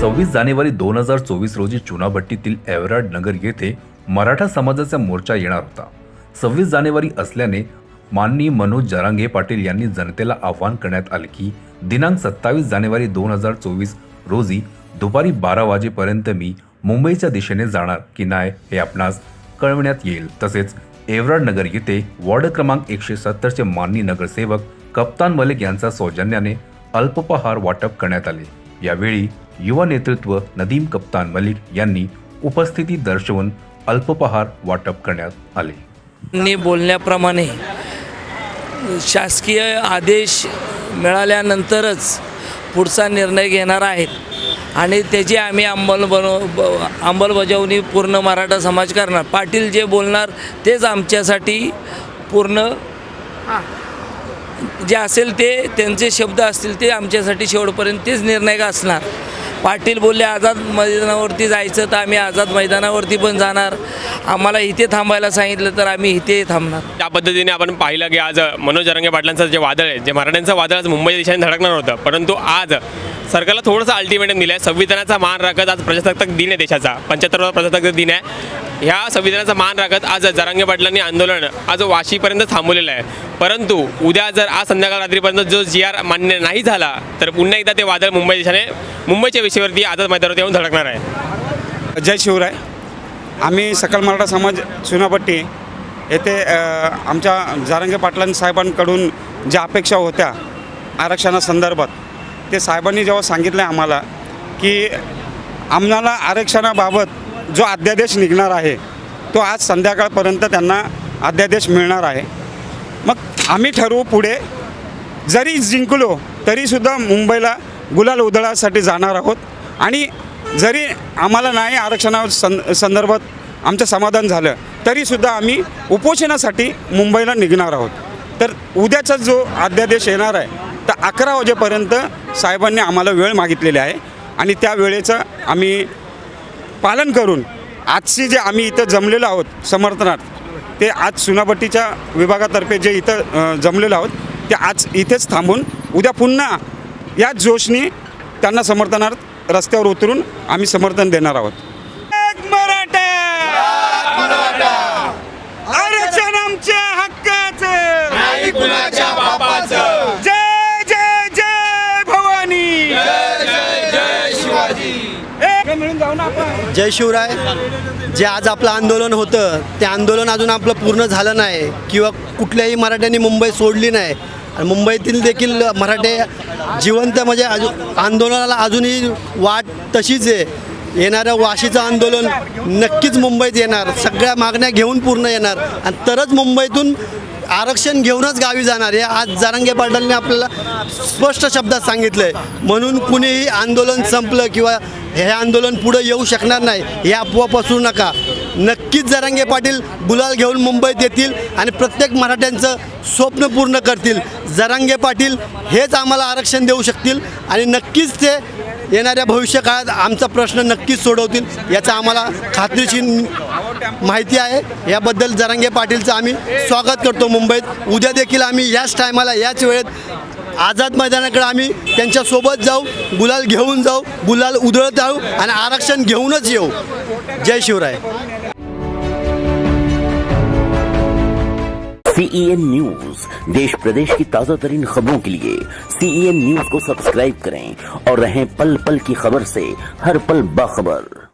सव्वीस जानेवारी दोन हजार चोवीस रोजी चुनाभट्टीतील एवराड नगर येथे मराठा समाजाचा मोर्चा येणार होता. सव्वीस जानेवारी असल्याने माननीय मनोज जरांगे पाटील यांनी जनतेला आवाहन करण्यात आले की दिनांक सत्तावीस जानेवारी दोन हजार चोवीस रोजी दुपारी बारा वाजेपर्यंत मी मुंबईच्या दिशेने जाणार की नाही हे आपणास कळविण्यात येईल. तसेच एवराड नगर येथे वॉर्ड क्रमांक एकशे सत्तरचे माननीय नगरसेवक कप्तान मलिक यांचा सौजन्याने अल्पोपहार वाटप करण्यात आले. यावेळी युवा नेतृत्व नदीम कप्तान मलिक यांनी उपस्थिती दर्शवून अल्पपहार वाटप करण्यात आले. बोलण्याप्रमाणे शासकीय आदेश मिळाल्यानंतरच पुढचा निर्णय घेणार आहेत आणि त्याची आम्ही अंमलबन ब- अंमलबजावणी पूर्ण मराठा समाज करणार. पाटील जे बोलणार तेच आमच्यासाठी पूर्ण जे असेल ते त्यांचे शब्द असतील ते आमच्यासाठी शेवटपर्यंत तेच निर्णायक असणार पाटील बोलले आझाद मैदानावरती जायचं तर आम्ही आझाद मैदानावरती पण जाणार. आम्हाला इथे थांबायला सांगितलं तर आम्ही इथे थांबणार. त्या पद्धतीने आपण पाहिलं की आज मनोज जरंगे पाटलांचं जे वादळ आहे जे मराठ्यांचं वादळ आज मुंबई दिशेने धडकणार होतं. परंतु आज सरकारला थोडंसं अल्टिमेटम दिलं आहे संविधानाचा मान राखत आज प्रजासत्ताक दिन आहे देशाचा. पंच्याहत्तरवा प्रजासत्ताक दिन आहे. ह्या संविधानाचा मान राखत आज जरांगे पाटलांनी आंदोलन आज वाशीपर्यंत थांबवलेलं आहे. परंतु उद्या जर आज संध्याकाळ रात्रीपर्यंत जो जी आर मान्य नाही झाला तर पुन्हा एकदा ते वादळ मुंबई देशाने मुंबईच्या विषयावरती आझाद मैदानावरती येऊन धडकणार आहे. जय शिवराय. आम्ही सकल मराठा समाज चुनापट्टी येथे आमच्या जारंगे पाटलां साहेबांकडून ज्या अपेक्षा होत्या आरक्षणासंदर्भात ते साहेबांनी जेव्हा सांगितलं आम्हाला की आम्हाला आरक्षणाबाबत जो अध्यादेश निघणार आहे तो आज संध्याकाळपर्यंत त्यांना अध्यादेश मिळणार आहे. मग आम्ही ठरवू पुढे जरी जिंकलो तरीसुद्धा मुंबईला गुलाल उधळासाठी जाणार आहोत आणि जरी आम्हाला नाही आरक्षणा सं संदर्भात आमचं समाधान झालं तरीसुद्धा आम्ही उपोषणासाठी मुंबईला निघणार आहोत. तर उद्याचा जो अध्यादेश येणार आहे तर अकरा वाजेपर्यंत साहेबांनी आम्हाला वेळ मागितलेली आहे. आणि त्या वेळेचं आम्ही पालन करून आजची जे आम्ही इथं जमलेलो आहोत समर्थनात ते आज सुनापट्टीच्या विभागातर्फे जे इथं जमलेलो आहोत ते आज इथेच थांबून उद्या पुन्हा याच जोशनी त्यांना समर्थनार्थ रस्त्यावर उतरून आम्ही समर्थन देणार आहोत. आरक्षण आमच्या हक्काचं! जय शिवराय. जे आज आपलं आंदोलन होतं ते आंदोलन अजून आपलं पूर्ण झालं नाही किंवा कुठल्याही मराठ्यांनी मुंबई सोडली नाही. आणि मुंबईतील देखील मराठे जिवंत म्हणजे अजून आंदोलनाला अजूनही वाट तशीच आहे. येणारं वाशीचं आंदोलन नक्कीच मुंबईत येणार. सगळ्या मागण्या घेऊन पूर्ण येणार. आणि तरच मुंबईतून आरक्षण घेऊनच गावी जाणार आहे. आज जारांगे पाटलांनी आपल्याला स्पष्ट शब्दात सांगितलं आहे म्हणून कुणीही आंदोलन संपलं किंवा हे आंदोलन पुढं येऊ शकणार नाही हे अफवा पसरू नका. नक्कीच जरांगे पाटील गुलाल घेऊन मुंबईत येतील आणि प्रत्येक मराठ्यांचं स्वप्न पूर्ण करतील. जरांगे पाटील हेच आम्हाला आरक्षण देऊ शकतील आणि नक्कीच ते येणाऱ्या भविष्यकाळात आमचा प्रश्न नक्कीच सोडवतील याचा आम्हाला खात्रीशीर माहिती आहे. याबद्दल जरांगे पाटीलचं आम्ही स्वागत करतो मुंबईत. उद्या देखील आम्ही याच टायमाला याच वेळेत आझाद मैदानाकडे आम्ही त्यांच्यासोबत जाऊ गुलाल घेऊन जाऊ गुलाल उधळत जाऊ आणि आरक्षण घेऊनच येऊ. जय शिवराय. सीईएन न्यूज देश प्रदेश की ताजा तरीन खबरों के लिए सीईएन न्यूज को सब्सक्राइब करें और रहें पल पल की खबर से हर पल बाखबर।